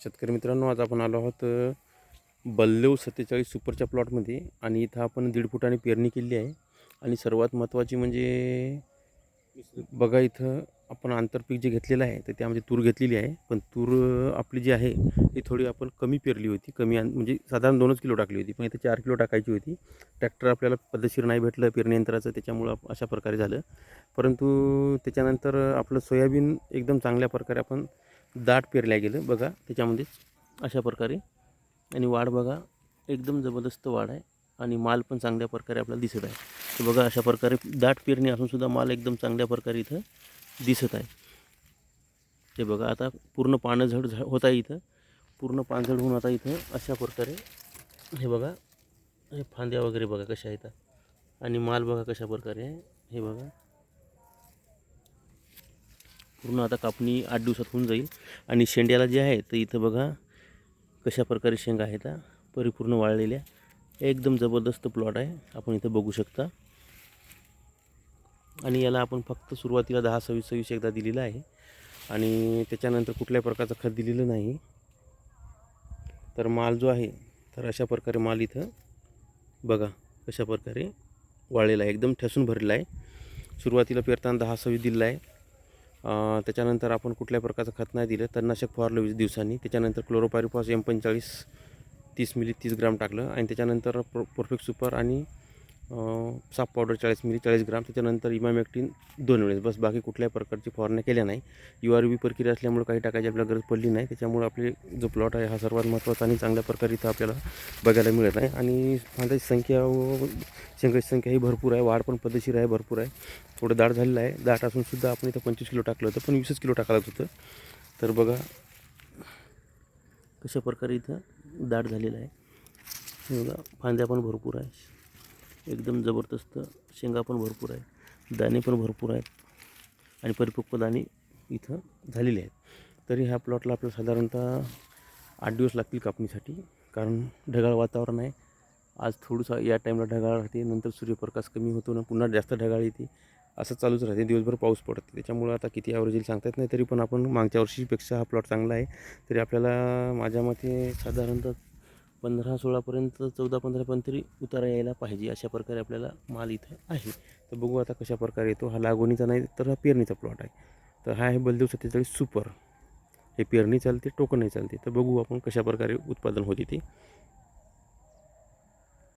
शेतकरी मित्रांनो आज आपण आलो आहोत बल्लेव सत्तेचाळीस सुपरच्या प्लॉटमध्ये आणि इथं आपण दीड फुटाने पेरणी केली आहे. आणि सर्वात महत्त्वाची म्हणजे बघा इथं आपण आंतरपीक जे घेतलेलं आहे तर त्यामध्ये तूर घेतलेली आहे. पण तूर आपली जी आहे ती थोडी आपण कमी पेरली होती. कमी म्हणजे साधारण दोनच किलो टाकली होती पण इथं चार किलो टाकायची होती. ट्रॅक्टर आपल्याला पद्धतशीर नाही भेटलं पेरणी यंत्राचं त्याच्यामुळं अशा प्रकारे झालं. परंतु त्याच्यानंतर आपलं सोयाबीन एकदम चांगल्या प्रकारे आपण दाट पेरल्या गेलं. बघा त्याच्यामध्येच अशा प्रकारे. आणि वाढ बघा एकदम जबरदस्त वाढ आहे. आणि माल पण चांगल्या प्रकारे आपल्याला दिसत आहे. तर बघा अशा प्रकारे दाट पेरणी असूनसुद्धा माल एकदम चांगल्या प्रकारे इथं दिसत आहे. ते बघा आता पूर्ण पानं झड झ होत आहे इथं. पूर्ण पानझड होऊन आता इथं अशा प्रकारे हे बघा हे फांद्या वगैरे बघा कशा आहेत. आणि माल बघा कशा प्रकारे आहे. हे बघा. पूर्ण आता कापणी आठ दिवसात होऊन जाईल. आणि शेंड्याला जे आहे तर इथं बघा कशा प्रकारे शेंगा आहेत परिपूर्ण वाळलेल्या. एकदम जबरदस्त प्लॉट आहे. आपण इथं बघू शकता. आणि याला आपण फक्त सुरुवातीला दहा सव्वीस सव्वीस एकदा दिलेलं आहे. आणि त्याच्यानंतर कुठल्याही प्रकारचं खत दिलेलं नाही. तर माल जो आहे तर अशा प्रकारे माल इथं बघा कशा प्रकारे वाळलेला आहे. एकदम ठसून भरलेला आहे. सुरुवातीला पेरताना दहा सव्वीस दिलेला आहे. त्याच्यानंतर आपण कुठल्या प्रकारचं खत नाही दिलं. तणनाशक फवारलं वीस दिवसांनी. त्याच्यानंतर क्लोरोपायरिफॉस एम पंचेचाळीस तीस मिली तीस ग्राम टाकलं. आणि त्याच्यानंतर प्रो परफेक्ट सुपर आणि साफ साप पावडर चाळीस मिली चाळीस ग्राम. त्याच्यानंतर इमामॅक्टिन दोन वेळेस. बस बाकी कुठल्याही प्रकारची फवारण्या केल्या नाही. यू आर बी प्रक्रिया असल्यामुळे काही टाकायची आपल्याला गरज पडली नाही. त्याच्यामुळे आपले जो प्लॉट आहे हा सर्वात महत्त्वाचा आणि चांगल्या प्रकारे इथं आपल्याला बघायला मिळत आहे. आणि फांद्याची संख्या व शेंगाची संख्या ही भरपूर आहे. वाढ पण पद्धतशीर आहे भरपूर आहे. थोडं दाट झालेलं आहे. दाट असूनसुद्धा आपण इथं पंचवीस किलो टाकलं होतं. पण वीसच किलो टाकायला होतं. तर बघा कशा प्रकारे इथं दाट झालेलं आहे. बघा फांद्या पण भरपूर आहे एकदम जबरदस्त शेंगा पण भरपूर आहे दाणे पण भरपूर आहेत आणि परिपक्व दाणे इथं झालेले आहेत. तरी ह्या प्लॉटला आपल्याला साधारणतः आठ दिवस लागतील कापणीसाठी कारण ढगाळ वातावरण आहे. आज थोडंसं या टाईमला ढगाळ राहते नंतर सूर्यप्रकाश कमी होतो ना पुन्हा जास्त ढगाळ येते. असं चालूच राहते दिवसभर पाऊस पडते. त्याच्यामुळं आता किती ॲव्हरेज येईल सांगता येत नाही तरी पण आपण मागच्या वर्षीपेक्षा हा प्लॉट चांगला आहे. तरी आपल्याला माझ्या मते साधारणतः पंधरा सोळापर्यंत चौदा पंधरापर्यंत तरी उतारा यायला पाहिजे अशा प्रकारे आपल्याला माल इथं आहे. तर बघू आता कशा प्रकारे येतो. हा लागवणीचा नाही तर हा पेरणीचा प्लॉट आहे. तर हा आहे बलदेव सत्तेचाळीस सुपर हे पेरणी चालते टोकनही चालते. तर बघू आपण कशा प्रकारे उत्पादन होते ते.